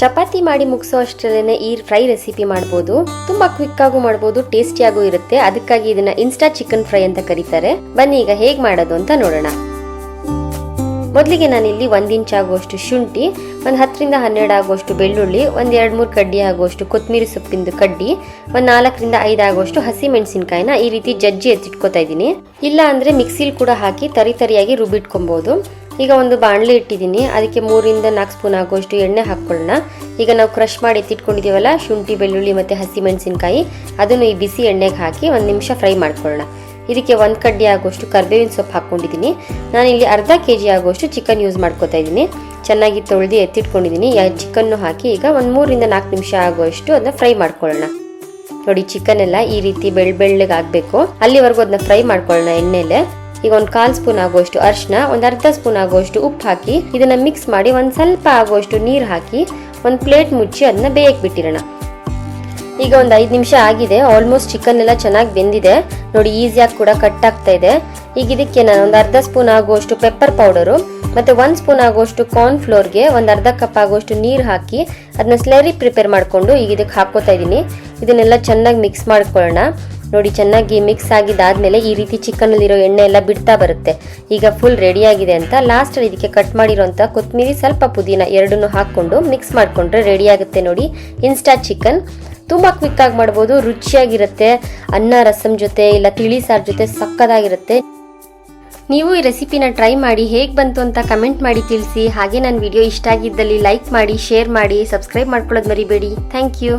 ಚಪಾತಿ ಮಾಡಿ ಮುಗಿಸೋ ಅಷ್ಟರಲ್ಲೇ ಈ ಫ್ರೈ ರೆಸಿಪಿ ಮಾಡ್ಬೋದು. ತುಂಬಾ ಕ್ವಿಕ್ ಆಗು ಮಾಡ್ಬೋದು ಟೇಸ್ಟಿಯಾಗೂ ಇರುತ್ತೆ. ಅದಕ್ಕಾಗಿ ಇದನ್ನ ಇನ್ಸ್ಟಾ ಚಿಕನ್ ಫ್ರೈ ಅಂತ ಕರೀತಾರೆ. ಬನ್ನಿ ಈಗ ಹೇಗ್ ಮಾಡೋದು ಅಂತ ನೋಡೋಣ. ಮೊದಲಿಗೆ ನಾನಿಲ್ಲಿ ಒಂದ್ ಇಂಚ್ ಆಗುವಷ್ಟು ಶುಂಠಿ, ಒಂದು ಹತ್ತರಿಂದ ಹನ್ನೆರಡು ಆಗುವಷ್ಟು ಬೆಳ್ಳುಳ್ಳಿ, ಒಂದ್ ಎರಡ್ ಮೂರು ಕಡ್ಡಿ ಆಗುವಷ್ಟು ಕೊತ್ತಂಬರಿ ಸೊಪ್ಪಿಂದು ಕಡ್ಡಿ, ಒಂದ್ ನಾಲ್ಕರಿಂದ ಐದು ಆಗುವಷ್ಟು ಹಸಿ ಮೆಣಸಿನಕಾಯಿನ ಈ ರೀತಿ ಜಜ್ಜಿ ಎತ್ತಿಟ್ಕೋತಾ ಇದ್ದೀನಿ. ಇಲ್ಲ ಅಂದ್ರೆ ಮಿಕ್ಸಿಲಿ ಕೂಡ ಹಾಕಿ ತರಿ ತರಿಯಾಗಿ ರುಬ್ಬಿಟ್ಕೊಬಹುದು ಈಗ ಒಂದು ಬಾಣಲೆ ಇಟ್ಟಿದ್ದೀನಿ. ಅದಕ್ಕೆ ಮೂರಿಂದ ನಾಲ್ಕು ಸ್ಪೂನ್ ಆಗುವಷ್ಟು ಎಣ್ಣೆ ಹಾಕ್ಕೊಳ್ಳೋಣ. ಈಗ ನಾವು ಕ್ರಷ್ ಮಾಡಿ ಎತ್ತಿಟ್ಕೊಂಡಿದ್ದೀವಲ್ಲ, ಶುಂಠಿ, ಬೆಳ್ಳುಳ್ಳಿ ಮತ್ತು ಹಸಿ ಮೆಣಸಿನಕಾಯಿ ಅದನ್ನು ಈ ಬಿಸಿ ಎಣ್ಣೆಗೆ ಹಾಕಿ ಒಂದು ನಿಮಿಷ ಫ್ರೈ ಮಾಡ್ಕೊಳ್ಳೋಣ. ಇದಕ್ಕೆ ಒಂದು ಕಡ್ಡಿ ಆಗುವಷ್ಟು ಕರ್ಬೇವಿನ ಸೊಪ್ಪು ಹಾಕ್ಕೊಂಡಿದ್ದೀನಿ. ನಾನಿಲ್ಲಿ ಅರ್ಧ ಕೆ ಜಿ ಆಗುವಷ್ಟು ಚಿಕನ್ ಯೂಸ್ ಮಾಡ್ಕೋತಾ ಇದ್ದೀನಿ. ಚೆನ್ನಾಗಿ ತೊಳೆದು ಎತ್ತಿಟ್ಕೊಂಡಿದ್ದೀನಿ. ಚಿಕನ್ನು ಹಾಕಿ ಈಗ ಒಂದು ಮೂರಿಂದ ನಾಲ್ಕು ನಿಮಿಷ ಆಗುವಷ್ಟು ಅದನ್ನ ಫ್ರೈ ಮಾಡ್ಕೊಳ್ಳೋಣ. ನೋಡಿ, ಚಿಕನ್ ಎಲ್ಲ ಈ ರೀತಿ ಬೆಳ್ಳ ಬೆಳ್ಳಗೆ ಆಗಬೇಕು ಅಲ್ಲಿವರೆಗೂ ಅದನ್ನ ಫ್ರೈ ಮಾಡ್ಕೊಳ್ಳೋಣ ಎಣ್ಣೆಲೆ. ಈಗ ಒಂದು ಕಾಲ್ ಸ್ಪೂನ್ ಆಗುವಷ್ಟು ಅರ್ಶನ ಒಂದು ಅರ್ಧ ಸ್ಪೂನ್ ಆಗುವಷ್ಟು ಉಪ್ಪು ಹಾಕಿ ಇದನ್ನ ಮಿಕ್ಸ್ ಮಾಡಿ ಒಂದು ಸ್ವಲ್ಪ ಆಗುವಷ್ಟು ನೀರು ಹಾಕಿ ಒಂದು ಪ್ಲೇಟ್ ಮುಚ್ಚಿ ಅದನ್ನ ಬೇಯಕ್ಕೆ ಬಿಟ್ಟಿರೋಣ. ಈಗ ಒಂದು ಐದು ನಿಮಿಷ ಆಗಿದೆ ಆಲ್ಮೋಸ್ಟ್ ಚಿಕನ್ ಎಲ್ಲ ಚೆನ್ನಾಗಿ ಬೆಂದಿದೆ. ನೋಡಿ ಈಸಿಯಾಗಿ ಕೂಡ ಕಟ್ ಆಗ್ತಾ ಇದೆ. ಈಗ ಇದಕ್ಕೆ ನಾನು ಒಂದು ಅರ್ಧ ಸ್ಪೂನ್ ಆಗುವಷ್ಟು ಪೆಪ್ಪರ್ ಪೌಡರು ಮತ್ತೆ ಒಂದು ಸ್ಪೂನ್ ಆಗುವಷ್ಟು ಕಾರ್ನ್ ಫ್ಲೋರ್ಗೆ ಒಂದು ಅರ್ಧ ಕಪ್ ಆಗುವಷ್ಟು ನೀರು ಹಾಕಿ ಅದನ್ನ ಸ್ಲರಿ ಪ್ರಿಪೇರ್ ಮಾಡಿಕೊಂಡು ಈಗ ಇದಕ್ಕೆ ಹಾಕೋತಾ ಇದ್ದೀನಿ ಇದನ್ನೆಲ್ಲ ಚೆನ್ನಾಗಿ ಮಿಕ್ಸ್ ಮಾಡ್ಕೊಳ್ಳೋಣ. ನೋಡಿ, ಚೆನ್ನಾಗಿ ಮಿಕ್ಸ್ ಆಗಿದ್ದಾದ್ಮೇಲೆ ಈ ರೀತಿ ಚಿಕನಲ್ಲಿರೋ ಎಣ್ಣೆ ಎಲ್ಲ ಬಿಡ್ತಾ ಬರುತ್ತೆ. ಈಗ ಫುಲ್ ರೆಡಿ ಆಗಿದೆ ಅಂತ ಲಾಸ್ಟಲ್ಲಿ ಇದಕ್ಕೆ ಕಟ್ ಮಾಡಿರೋಂಥ ಕೊತ್ತಂಬರಿ ಸ್ವಲ್ಪ ಪುದೀನ ಎರಡನ್ನೂ ಹಾಕ್ಕೊಂಡು ಮಿಕ್ಸ್ ಮಾಡಿಕೊಂಡ್ರೆ ರೆಡಿ ಆಗುತ್ತೆ ನೋಡಿ. ಇನ್ಸ್ಟಾ ಚಿಕನ್ ತುಂಬ ಕ್ವಿಕ್ ಆಗಿ ಮಾಡ್ಬೋದು, ರುಚಿಯಾಗಿರುತ್ತೆ, ಅನ್ನ, ರಸಂ ಜೊತೆ ಇಲ್ಲ ತಿಳಿ ಸಾರು ಜೊತೆ ಸಕ್ಕದಾಗಿರುತ್ತೆ. ನೀವು ಈ ರೆಸಿಪಿನ ಟ್ರೈ ಮಾಡಿ ಹೇಗೆ ಬಂತು ಅಂತ ಕಮೆಂಟ್ ಮಾಡಿ ತಿಳಿಸಿ. ಹಾಗೆ ನನ್ನ ವಿಡಿಯೋ ಇಷ್ಟ ಆಗಿದ್ದಲ್ಲಿ ಲೈಕ್ ಮಾಡಿ ಶೇರ್ ಮಾಡಿ ಸಬ್ಸ್ಕ್ರೈಬ್ ಮಾಡ್ಕೊಳ್ಳೋದು ಮರಿಬೇಡಿ. Thank you